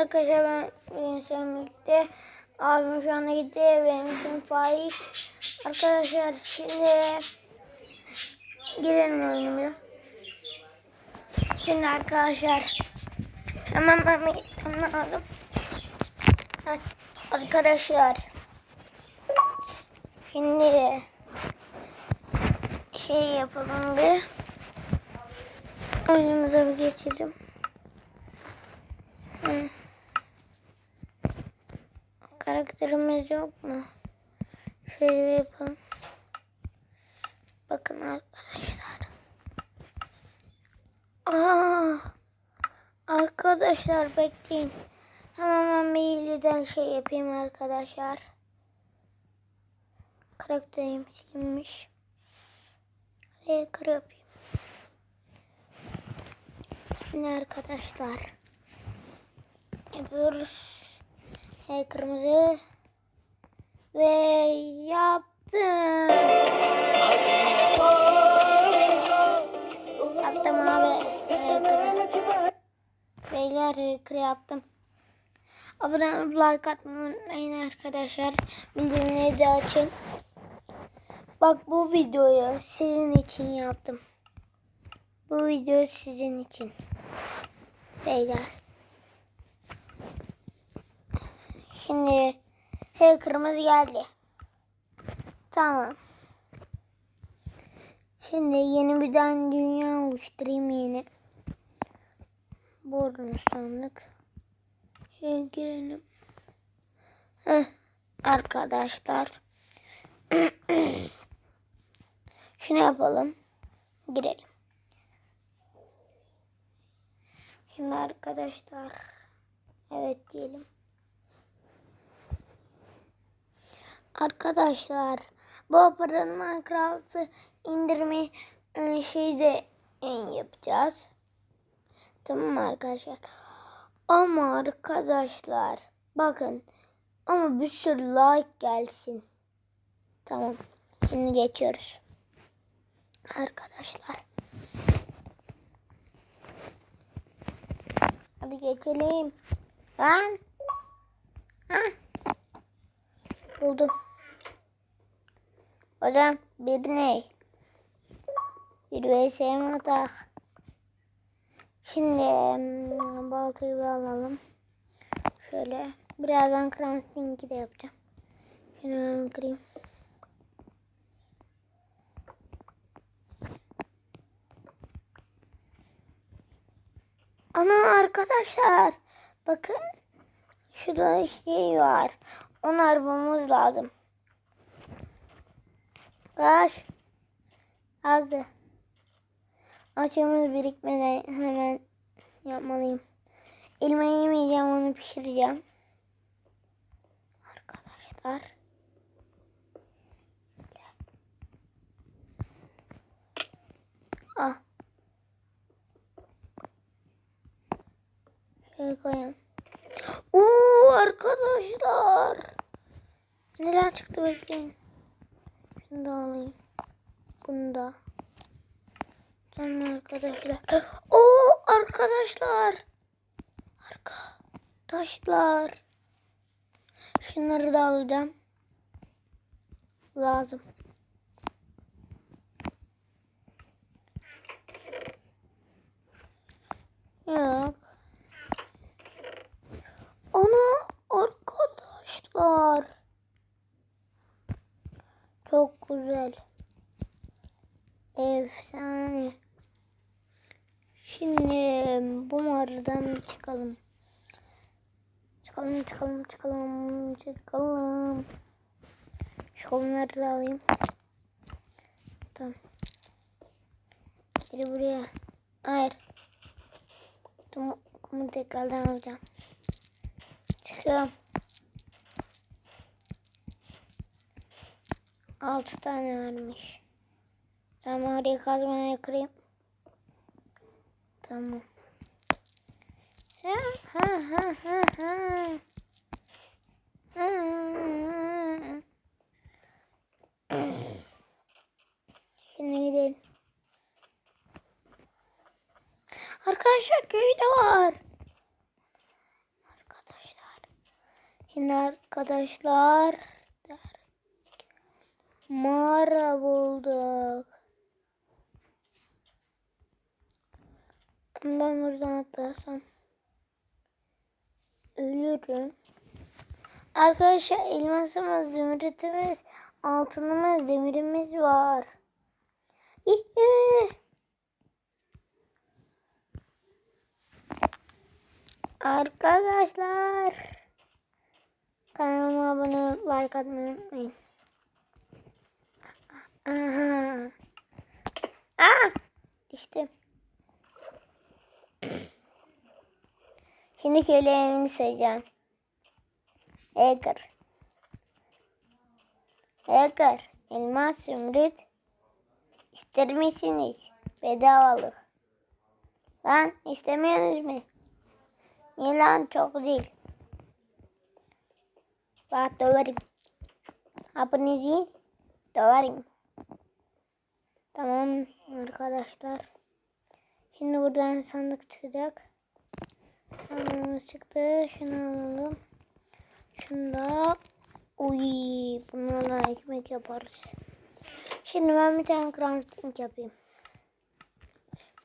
arkadaşlar ben benim sevmekte. Abim şu anda gitti. Benim için Faik. Arkadaşlar şimdi girelim oyunumuza. Şimdi arkadaşlar hemen ben gitmem lazım. Arkadaşlar şimdi şey yapalım bir. Oyunumuza bir geçelim. Hı. Karakterimiz yok mu? Şöyle yapalım. Bakın arkadaşlar. Aa, arkadaşlar bekleyin. Hemen hileden şey yapayım arkadaşlar. Karakterim silinmiş. Hacker yapayım. Şimdi arkadaşlar yapıyoruz. Hey kırmızı ve yaptım. Yaptım abi. Hacker. Beyler hacker yaptım. Abone olup like atmayı unutmayın arkadaşlar. Bildirimleri de açın. Bak bu videoyu sizin için yaptım. Bu video sizin için. Beyler. Şimdi hacker'ımız geldi. Tamam. Şimdi yeni bir tane dünya oluşturayım yeni. Buradan sandık. Şöyle girelim. Heh, arkadaşlar. Şunu yapalım. Girelim. Şimdi arkadaşlar. Evet diyelim. Arkadaşlar bu aparatın Minecraft'ı indirme e, şeyde e, yapacağız. Tamam arkadaşlar? Ama arkadaşlar bakın ama bir sürü like gelsin. Tamam. Şimdi geçiyoruz. Arkadaşlar. Hadi geçelim. Lan. Ha? Buldum. Hocam bir ne? Bir VSM atak. Şimdi hmm, baltayı bir alalım. Şöyle. Birazdan crafting'i de yapacağım. Şunu hemen kırayım. Ana arkadaşlar. Bakın. Şurada şey var. Onu arabamız lazım. Kaç. Azdı. Açımız birikmeden hemen yapmalıyım. Elma yemeyeceğim onu pişireceğim. Arkadaşlar. Ah. Şöyle koyalım. Oo arkadaşlar. Neler çıktı bekleyin. Şunu da alayım. Bunu da. Tamam arkadaşlar. Oo arkadaşlar. Arkadaşlar. Şunları da alacağım. Lazım. Yok. Ana arkadaşlar. Çok güzel. Efsane. Şimdi bu mağaradan çıkalım. Çıkalım, çıkalım, çıkalım, çıkalım. Şu kolonları da alayım. Tamam. Geri buraya. Hayır. Tamam, bunu tekrardan alacağım. Çıkıyorum. Altı tane varmış. Tamam oraya kazmaya kırayım. Tamam. Ha ha ha ha ha. Şimdi gidelim. Arkadaşlar köyde var. Yine arkadaşlar mağara bulduk. Ben buradan atlarsam ölürüm. Arkadaşlar elmasımız, zümrütümüz, altınımız, demirimiz var. Yuhu. Arkadaşlar kanalıma abone olup like atmayı unutmayın. Aha. Aa, işte. Şimdi köleğini söyleyeceğim. Hacker. Hacker. Elmas zümrüt. İster misiniz? Bedavalık. Lan istemiyorsunuz mu? Niye lan çok değil. Bak döverim. Hapınızı döverim. Tamam arkadaşlar. Şimdi buradan sandık çıkacak. Sandığımız çıktı. Şunu alalım. Şunu da uy bunlarla ekmek yaparız. Şimdi ben bir tane crafting yapayım.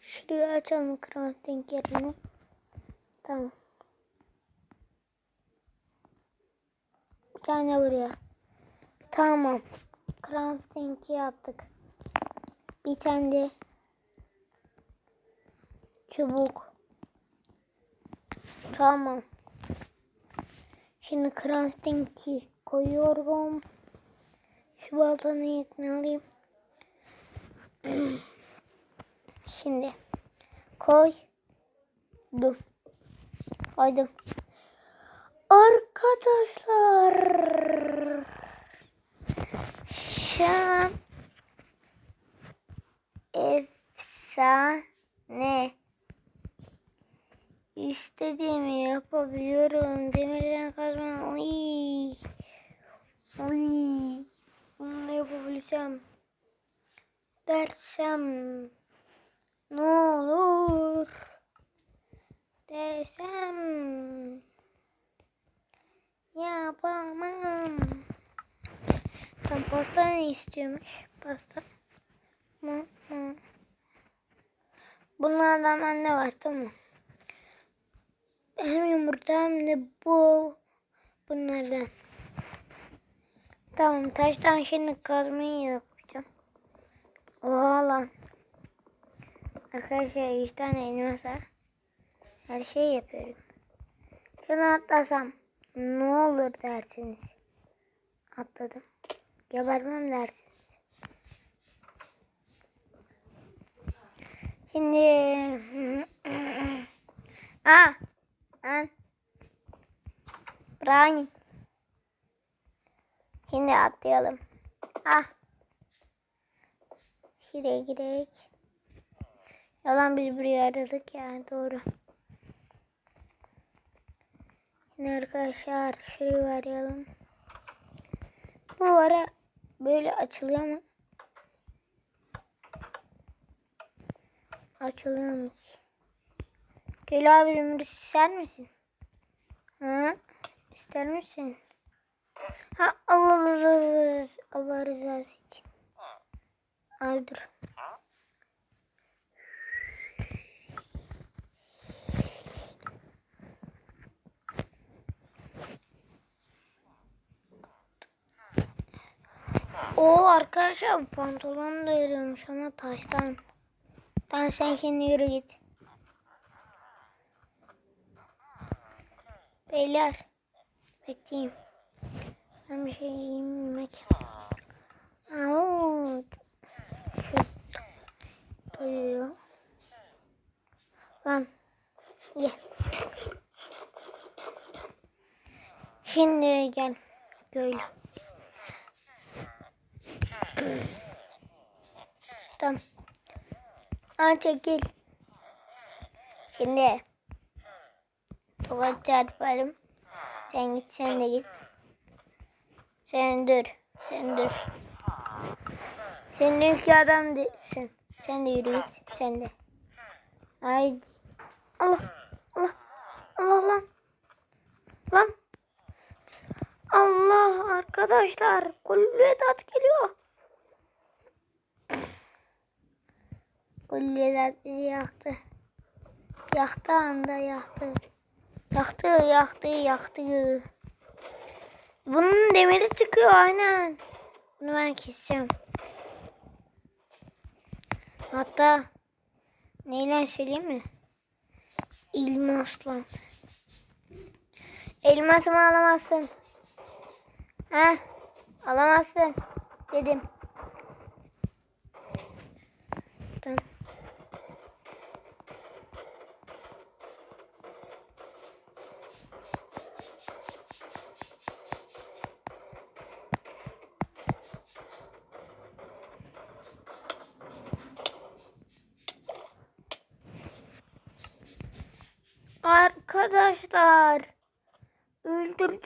Şurayı açalım crafting yerini. Tamam. Bir tane buraya. Tamam. Crafting yaptık. Bir tane de çubuk. Tamam. Şimdi crafting koyuyorum. Şu baltanın yetini alayım. Şimdi koy. Dur. Koydum. Arkadaşlar. Şu an efsane. İstediğimi yapabiliyorum. Demirden kazma. Oy. Oy. Bunu yapabilsem. Dersem. Ne olur. Desem. Yapamam. Sen pasta ne istiyormuş? Pasta. Mı? Bunlardan bende var tamam. Hem yumurta hem de bu. Bunlardan. Tamam taştan şimdi kazmayı yapacağım. Oha lan. Arkadaşlar 100 tane elmas. Her şeyi yapıyorum. Şunu atlasam ne olur dersiniz. Atladım. Gebermem dersiniz. Şimdi Aa, an. Brian. Şimdi atlayalım. Ah. Şuraya gidelim. Yalan biz buraya aradık yani doğru. Şimdi arkadaşlar şurayı arayalım. Bu ara böyle açılıyor mu? Açılıyormuş. Gel abi zümrüt ister misin? Ha? İster misin? Ha Allah Allah Allah, Allah rızası için. Al dur. O arkadaşlar pantolon da yürüyormuş ama taştan. Tamam sen kendi yürü git. Beyler. Bekleyin. Ben bir şey yiyeyim yemek. Aa, doyuyor. Lan. Ye. Şimdi gel. Böyle. tamam. Aa çekil. Şimdi. Tuvalet çarparım. Sen git sen de git. Sen dur. Sen dur. Sen dünkü adam değilsin. Sen de yürü git. Sen de. Haydi. Allah. Allah. Allah lan. Lan. Allah arkadaşlar. Kulübedat geliyor. Kulübedat bizi yaktı. Yaktı anda yaktı. Yaktı yaktı yaktı. Bunun demiri çıkıyor aynen. Bunu ben keseceğim. Hatta neyle söyleyeyim mi? İlmasla. Elmasımı alamazsın. Ha? Alamazsın. Dedim.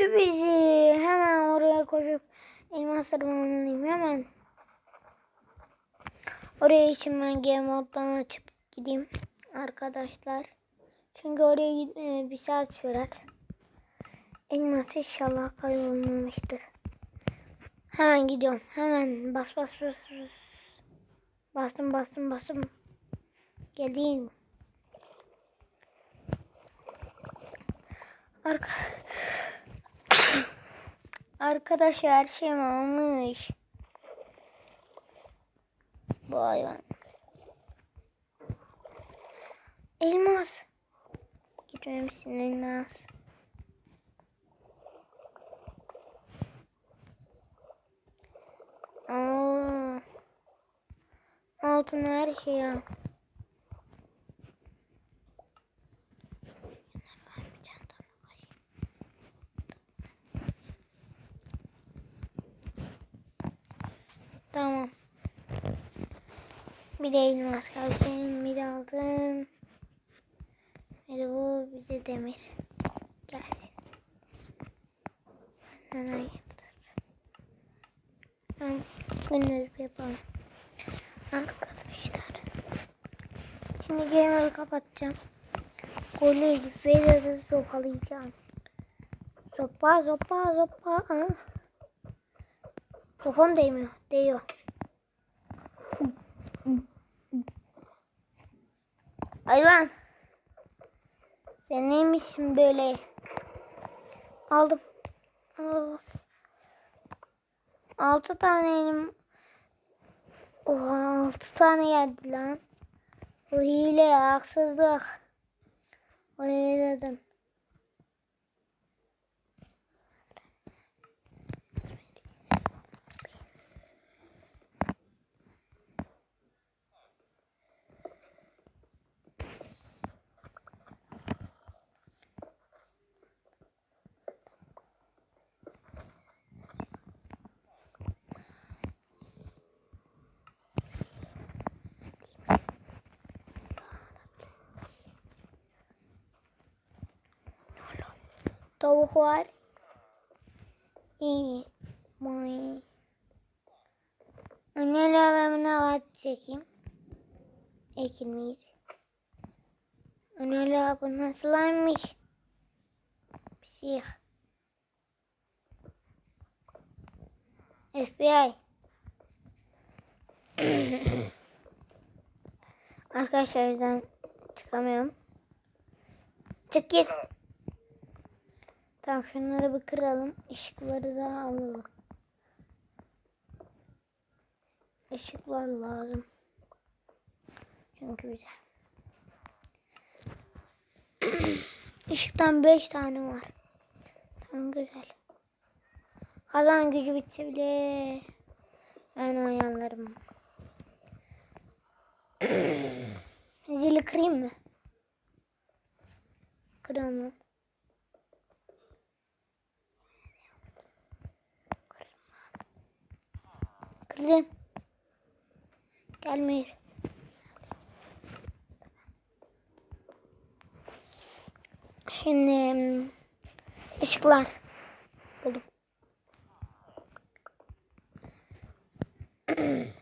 Bizi. Hemen oraya koşup elmaslarımı almalıyım hemen. Oraya için ben game moddan açıp gideyim arkadaşlar. Çünkü oraya e, bir saat sürer. Elmas inşallah kaybolmamıştır. Hemen gidiyorum. Hemen bas bas bas. bas. Bastım bastım bastım. Geleyim. Arka... Arkadaşlar her şeyim almış. Bu hayvan. Elmas. Gitmemişsin elmas. Aa. Altın her şey al. Tamam. Bir de elmas kalsın. Bir de altın. Bir de bu. Bir de demir. Gelsin. Benden hayırdır. Ben bunları yapalım. Arkadaşlar. Şimdi gamer'ı kapatacağım. Golü Vedat'ı sopalayacağım. Sopa sopa sopa. Aa. Sopam değmiyor. Değiyor. Hayvan. Sen neymişsin böyle? Aldım. Altı tane elim. Oha altı tane geldi lan. Bu hile haksızlık. O ne dedim. Tavuk var. İyi. Vay. Anneyle ben ne var çekeyim. Ekilmeyi. Anneyle bu nasılmış? Psih. FBI. Arkadaşlar çıkamıyorum. Çık git. Tamam şunları bir kıralım. Işıkları da alalım. Işıklar lazım. Çünkü bize. Işıktan 5 tane var. Tamam güzel. Kazan gücü bitse bile ben oyalarım. Zili kırayım mı? Kıramam. Kırdım. Gelmiyor. Şimdi hmm, ışıklar buldum.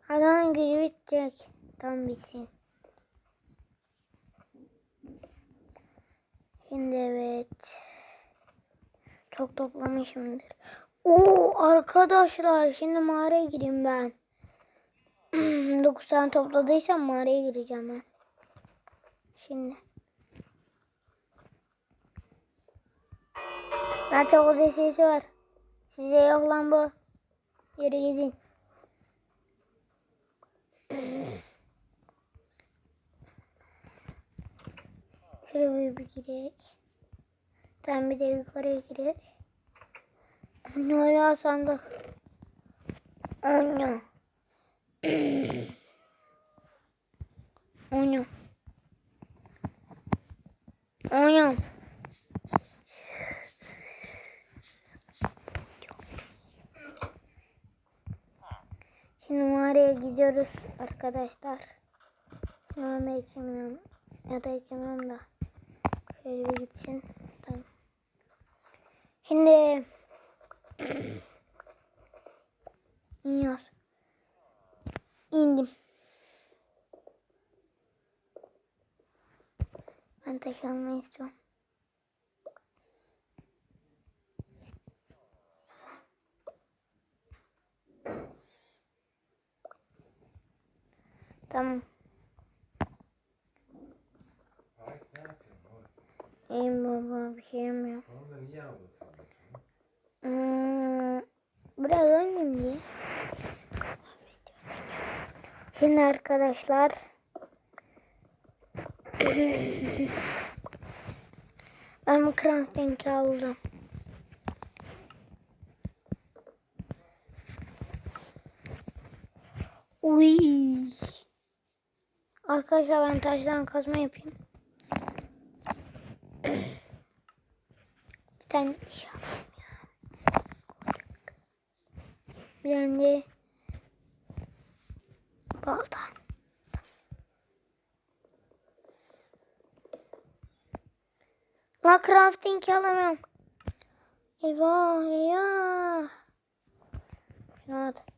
Hayvan gücü bitecek. Tam bitsin. Toplamışımdır. Oo arkadaşlar şimdi mağaraya gireyim ben. 9 tane topladıysam mağaraya gireceğim ben. Şimdi. Ben çok oda sesi var. Size yok lan bu. Yürü gidin. Şuraya bir girek. Tamam bir de yukarıya girek. Ne oluyor sandık? Onu. Onu. Onu. Şimdi mağaraya gidiyoruz arkadaşlar. Mağara ekimim ya da ekimim da. Şöyle bir gitsin. Tamam. Şimdi iniyor. İndim. Ben taş almayı istiyorum. Tamam. Ay ne yapıyorsun? İyiyim baba bir şey yemiyorum. Onu da niye aldın tabletini? Hmm, biraz oynayayım diye. Şimdi arkadaşlar. ben crafting aldım. Uy. Arkadaşlar ben taştan kazma yapayım. Bir tane iş alayım ya. Bir tane de balta. La crafting alamam. Eyvah eyvah. Şunu at. Gitsin.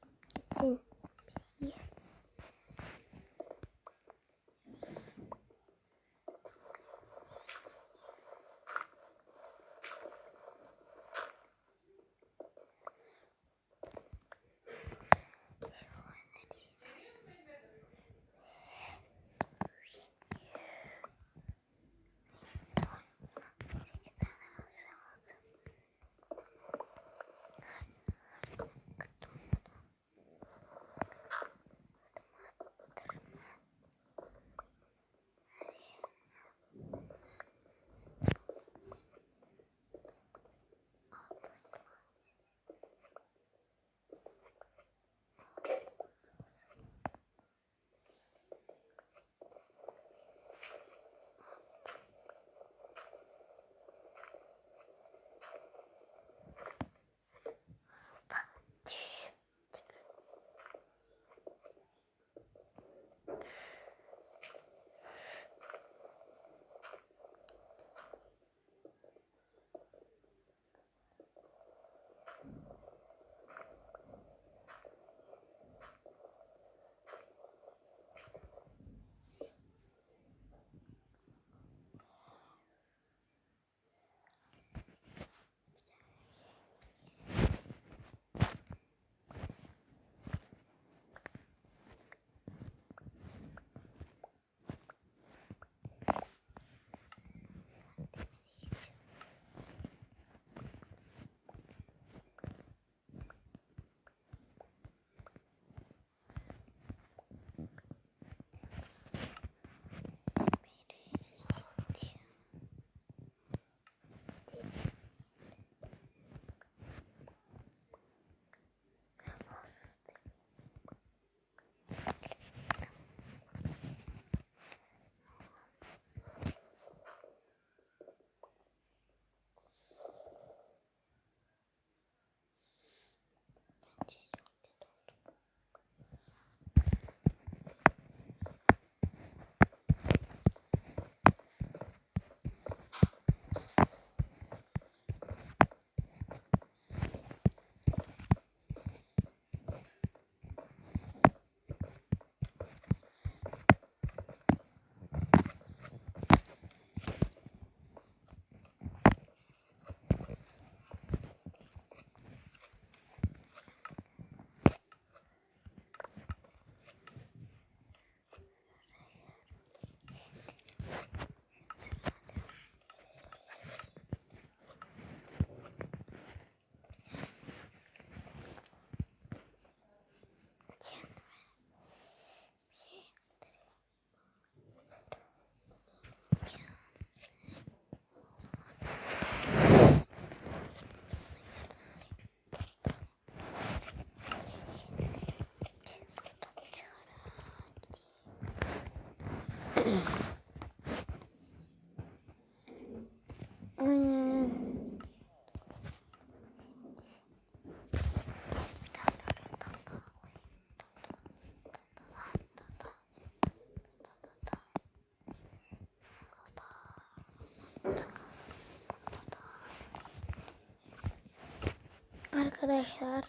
Arkadaşlar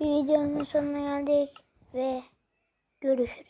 videonun sonuna geldik ve görüşürüz.